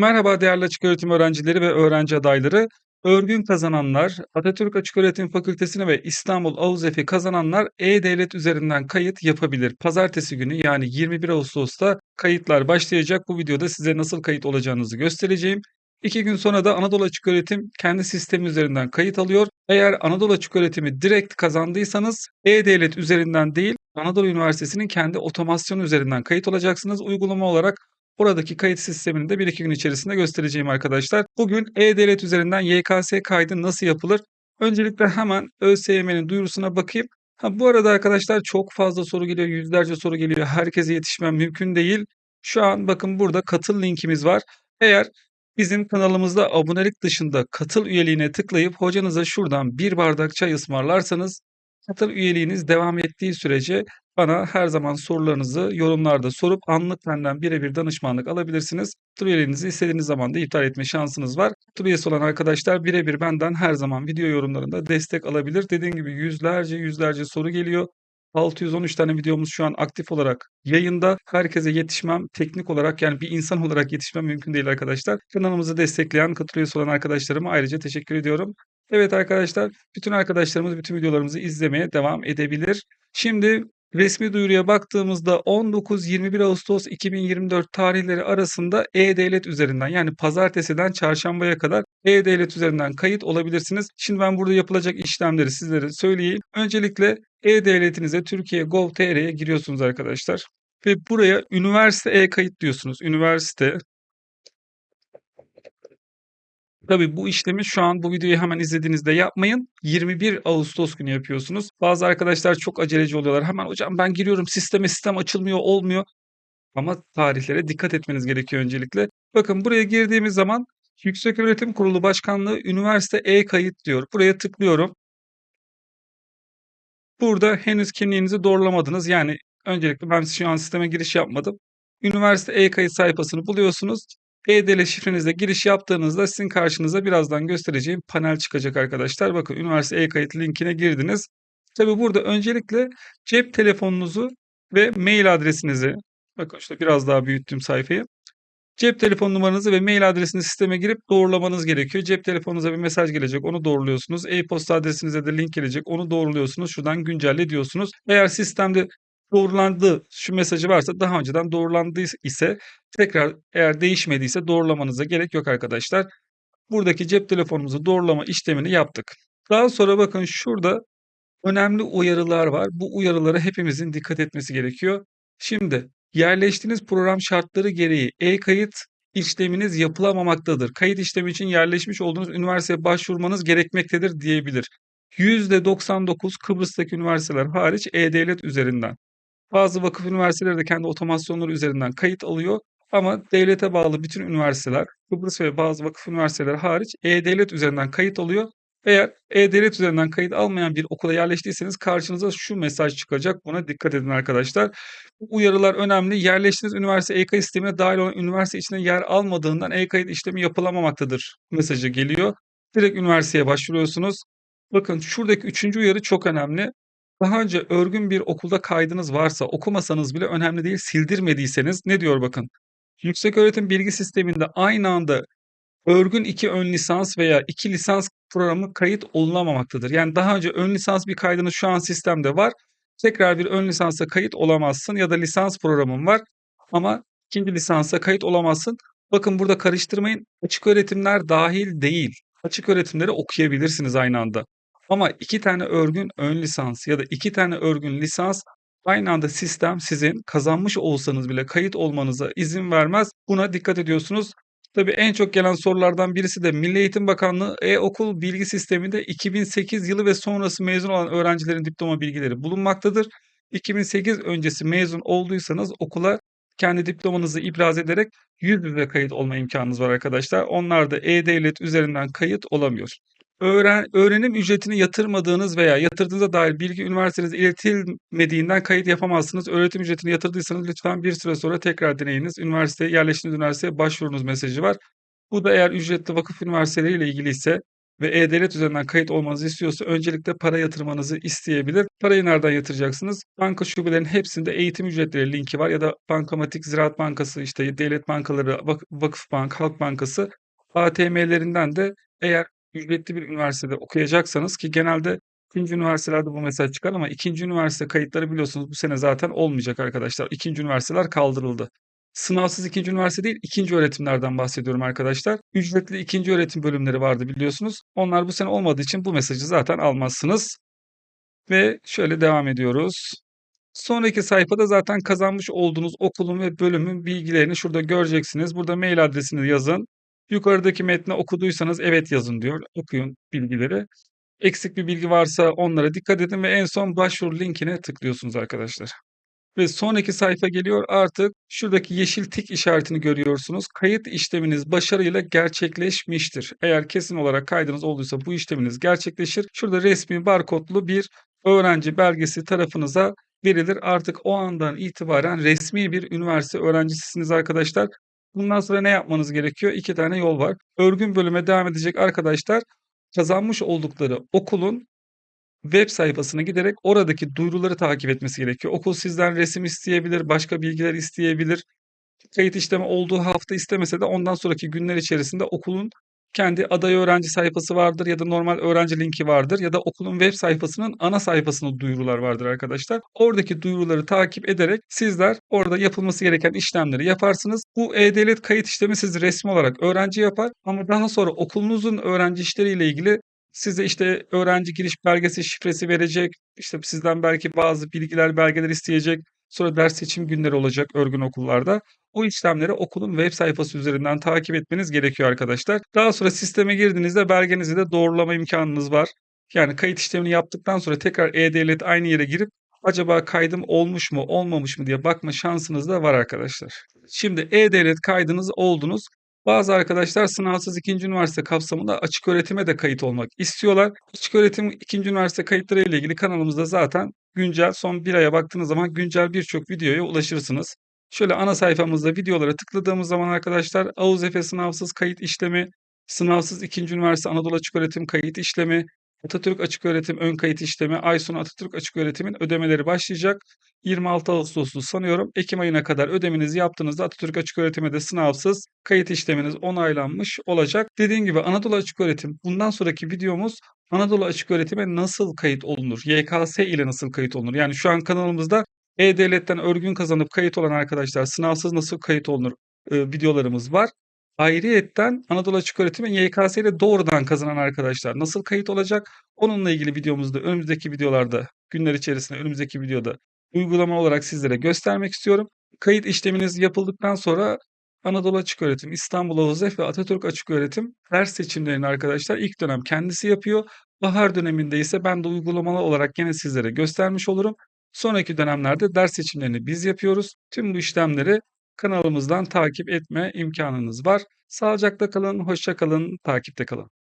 Merhaba değerli açık öğretim öğrencileri ve öğrenci adayları. Örgün kazananlar, Atatürk Açıköğretim Fakültesini ve İstanbul AUZEF'i kazananlar E-Devlet üzerinden kayıt yapabilir. Pazartesi günü yani 21 Ağustos'ta kayıtlar başlayacak. Bu videoda size nasıl kayıt olacağınızı göstereceğim. İki gün sonra da Anadolu Açıköğretim kendi sistemi üzerinden kayıt alıyor. Eğer Anadolu Açıköğretim'i direkt kazandıysanız E-Devlet üzerinden değil Anadolu Üniversitesi'nin kendi otomasyon üzerinden kayıt olacaksınız. Uygulama olarak Oradaki kayıt sistemini de 1-2 gün içerisinde göstereceğim arkadaşlar. Bugün E-Devlet üzerinden YKS kaydı nasıl yapılır? Öncelikle hemen ÖSYM'nin duyurusuna bakayım. Ha, bu arada arkadaşlar çok fazla soru geliyor, yüzlerce soru geliyor. Herkese yetişmem mümkün değil. Şu an bakın burada katıl linkimiz var. Eğer bizim kanalımızda abonelik dışında katıl üyeliğine tıklayıp hocanıza şuradan bir bardak çay ısmarlarsanız katıl üyeliğiniz devam ettiği sürece bana her zaman sorularınızı yorumlarda sorup anlık benden birebir danışmanlık alabilirsiniz. Tur üyeliğinizi istediğiniz zaman da iptal etme şansınız var. Tur üyesi olan arkadaşlar birebir benden her zaman video yorumlarında destek alabilir. Dediğim gibi yüzlerce yüzlerce soru geliyor. 613 tane videomuz şu an aktif olarak yayında. Herkese yetişmem teknik olarak yani bir insan olarak yetişmem mümkün değil arkadaşlar. Kanalımızı destekleyen, katıl olan arkadaşlarıma ayrıca teşekkür ediyorum. Evet arkadaşlar, bütün arkadaşlarımız bütün videolarımızı izlemeye devam edebilir. Şimdi Resmi duyuruya baktığımızda 19-21 Ağustos 2024 tarihleri arasında E-Devlet üzerinden yani pazartesiden çarşambaya kadar E-Devlet üzerinden kayıt olabilirsiniz. Şimdi ben burada yapılacak işlemleri sizlere söyleyeyim. Öncelikle E-Devletinize Türkiye Gov.tr'ye giriyorsunuz arkadaşlar. Ve buraya üniversite e-kayıt diyorsunuz. Üniversite Tabii bu işlemi şu an bu videoyu hemen izlediğinizde yapmayın. 21 Ağustos günü yapıyorsunuz. Bazı arkadaşlar çok aceleci oluyorlar. Hemen hocam ben giriyorum sisteme sistem açılmıyor olmuyor. Ama tarihlere dikkat etmeniz gerekiyor öncelikle. Bakın buraya girdiğimiz zaman Yükseköğretim Kurulu Başkanlığı Üniversite E-Kayıt diyor. Buraya tıklıyorum. Burada henüz kimliğinizi doğrulamadınız. Yani öncelikle ben şu an sisteme giriş yapmadım. Üniversite E-Kayıt sayfasını buluyorsunuz. E-Devlet şifrenizle giriş yaptığınızda sizin karşınıza birazdan göstereceğim panel çıkacak arkadaşlar. Bakın üniversite e-kayıt linkine girdiniz. Tabi burada öncelikle cep telefonunuzu ve mail adresinizi bakın işte biraz daha büyüttüm sayfayı. Cep telefon numaranızı ve mail adresini sisteme girip doğrulamanız gerekiyor. Cep telefonunuza bir mesaj gelecek, onu doğruluyorsunuz. E-posta adresinize de link gelecek, onu doğruluyorsunuz. Şuradan güncelle diyorsunuz. Eğer sistemde doğrulandı şu mesajı varsa daha önceden doğrulandı ise tekrar eğer değişmediyse doğrulamanıza gerek yok arkadaşlar. Buradaki cep telefonumuzu doğrulama işlemini yaptık. Daha sonra bakın şurada önemli uyarılar var. Bu uyarılara hepimizin dikkat etmesi gerekiyor. Şimdi yerleştiğiniz program şartları gereği e-kayıt işleminiz yapılamamaktadır. Kayıt işlemi için yerleşmiş olduğunuz üniversiteye başvurmanız gerekmektedir diyebilir. %99 Kıbrıs'taki üniversiteler hariç e-devlet üzerinden bazı vakıf üniversiteleri de kendi otomasyonları üzerinden kayıt alıyor. Ama devlete bağlı bütün üniversiteler, Kıbrıs ve bazı vakıf üniversiteleri hariç E-Devlet üzerinden kayıt alıyor. Eğer E-Devlet üzerinden kayıt almayan bir okula yerleştiyseniz karşınıza şu mesaj çıkacak. Buna dikkat edin arkadaşlar. Bu uyarılar önemli. Yerleştiğiniz üniversite e-kayıt sistemine dahil olan üniversite içinde yer almadığından e-kayıt işlemi yapılamamaktadır mesajı geliyor. Direkt üniversiteye başvuruyorsunuz. Bakın şuradaki üçüncü uyarı çok önemli. Daha önce örgün bir okulda kaydınız varsa, okumasanız bile önemli değil, sildirmediyseniz ne diyor bakın. Yükseköğretim bilgi sisteminde aynı anda örgün iki ön lisans veya iki lisans programı kayıt olunamamaktadır. Yani daha önce ön lisans bir kaydınız şu an sistemde var. Tekrar bir ön lisansa kayıt olamazsın ya da lisans programın var ama ikinci lisansa kayıt olamazsın. Bakın burada karıştırmayın. Açık öğretimler dahil değil. Açık öğretimleri okuyabilirsiniz aynı anda. Ama iki tane örgün ön lisans ya da iki tane örgün lisans aynı anda sistem sizin kazanmış olsanız bile kayıt olmanıza izin vermez. Buna dikkat ediyorsunuz. Tabii en çok gelen sorulardan birisi de Milli Eğitim Bakanlığı e-okul bilgi sisteminde 2008 yılı ve sonrası mezun olan öğrencilerin diploma bilgileri bulunmaktadır. 2008 öncesi mezun olduysanız okula kendi diplomanızı ibraz ederek yüz yüze kayıt olma imkanınız var arkadaşlar. Onlar da e-devlet üzerinden kayıt olamıyor. Öğren, öğrenim ücretini yatırmadığınız veya yatırdığınıza dair bilgi üniversitenize iletilmediğinden kayıt yapamazsınız. Öğretim ücretini yatırdıysanız lütfen bir süre sonra tekrar deneyiniz. Üniversiteye, yerleştiğiniz üniversiteye başvurunuz mesajı var. Bu da eğer ücretli vakıf üniversiteleri ile ilgili ise ve e-devlet üzerinden kayıt olmanızı istiyorsa öncelikle para yatırmanızı isteyebilir. Parayı nereden yatıracaksınız? Banka şubelerinin hepsinde eğitim ücretleri linki var ya da Bankamatik, Ziraat Bankası, işte devlet bankaları, Vak Vakıfbank, Halk Bankası ATM'lerinden de eğer ücretli bir üniversitede okuyacaksanız ki genelde 2. üniversitelerde bu mesaj çıkar ama 2. üniversite kayıtları biliyorsunuz bu sene zaten olmayacak arkadaşlar. 2. üniversiteler kaldırıldı. Sınavsız 2. üniversite değil, 2. öğretimlerden bahsediyorum arkadaşlar. Ücretli 2. öğretim bölümleri vardı biliyorsunuz. Onlar bu sene olmadığı için bu mesajı zaten almazsınız. Ve şöyle devam ediyoruz. Sonraki sayfada zaten kazanmış olduğunuz okulun ve bölümün bilgilerini şurada göreceksiniz. Burada mail adresini yazın. Yukarıdaki metni okuduysanız evet yazın diyor. Okuyun bilgileri. Eksik bir bilgi varsa onlara dikkat edin ve en son başvuru linkine tıklıyorsunuz arkadaşlar. Ve sonraki sayfa geliyor. Artık şuradaki yeşil tik işaretini görüyorsunuz. Kayıt işleminiz başarıyla gerçekleşmiştir. Eğer kesin olarak kaydınız olduysa bu işleminiz gerçekleşir. Şurada resmi barkodlu bir öğrenci belgesi tarafınıza verilir. Artık o andan itibaren resmi bir üniversite öğrencisisiniz arkadaşlar. Bundan sonra ne yapmanız gerekiyor? İki tane yol var. Örgün bölüme devam edecek arkadaşlar kazanmış oldukları okulun web sayfasına giderek oradaki duyuruları takip etmesi gerekiyor. Okul sizden resim isteyebilir, başka bilgiler isteyebilir. Kayıt işlemi olduğu hafta istemese de ondan sonraki günler içerisinde okulun kendi aday öğrenci sayfası vardır ya da normal öğrenci linki vardır ya da okulun web sayfasının ana sayfasında duyurular vardır arkadaşlar. Oradaki duyuruları takip ederek sizler orada yapılması gereken işlemleri yaparsınız. Bu e-devlet kayıt işlemi siz resmi olarak öğrenci yapar ama daha sonra okulunuzun öğrenci işleriyle ilgili size işte öğrenci giriş belgesi şifresi verecek. İşte sizden belki bazı bilgiler, belgeler isteyecek. Sonra ders seçim günleri olacak örgün okullarda. O işlemleri okulun web sayfası üzerinden takip etmeniz gerekiyor arkadaşlar. Daha sonra sisteme girdiğinizde belgenizi de doğrulama imkanınız var. Yani kayıt işlemini yaptıktan sonra tekrar e-devlet aynı yere girip acaba kaydım olmuş mu olmamış mı diye bakma şansınız da var arkadaşlar. Şimdi e-devlet kaydınız oldunuz. Bazı arkadaşlar sınavsız ikinci üniversite kapsamında açık öğretime de kayıt olmak istiyorlar. Açık öğretim ikinci üniversite kayıtları ile ilgili kanalımızda zaten güncel son bir aya baktığınız zaman güncel birçok videoya ulaşırsınız. Şöyle ana sayfamızda videolara tıkladığımız zaman arkadaşlar AUZ Efe sınavsız kayıt işlemi, sınavsız ikinci üniversite Anadolu Açık Öğretim kayıt işlemi, Atatürk Açık Öğretim ön kayıt işlemi, ay sonu Atatürk Açık Öğretim'in ödemeleri başlayacak. 26 Ağustos'tu sanıyorum. Ekim ayına kadar ödemenizi yaptığınızda Atatürk Açık Öğretim'e de sınavsız kayıt işleminiz onaylanmış olacak. Dediğim gibi Anadolu Açık Öğretim bundan sonraki videomuz Anadolu Açık Öğretim'e nasıl kayıt olunur? YKS ile nasıl kayıt olunur? Yani şu an kanalımızda E-Devlet'ten örgün kazanıp kayıt olan arkadaşlar sınavsız nasıl kayıt olunur e, videolarımız var. Ayrıyetten Anadolu Açık Öğretim'e YKS ile doğrudan kazanan arkadaşlar nasıl kayıt olacak? Onunla ilgili videomuzda önümüzdeki videolarda günler içerisinde önümüzdeki videoda uygulama olarak sizlere göstermek istiyorum. Kayıt işleminiz yapıldıktan sonra Anadolu Açık Öğretim, İstanbul Havuzef ve Atatürk Açık Öğretim ders seçimlerini arkadaşlar ilk dönem kendisi yapıyor. Bahar döneminde ise ben de uygulamalı olarak gene sizlere göstermiş olurum. Sonraki dönemlerde ders seçimlerini biz yapıyoruz. Tüm bu işlemleri kanalımızdan takip etme imkanınız var. Sağlıcakla kalın, hoşça kalın, takipte kalın.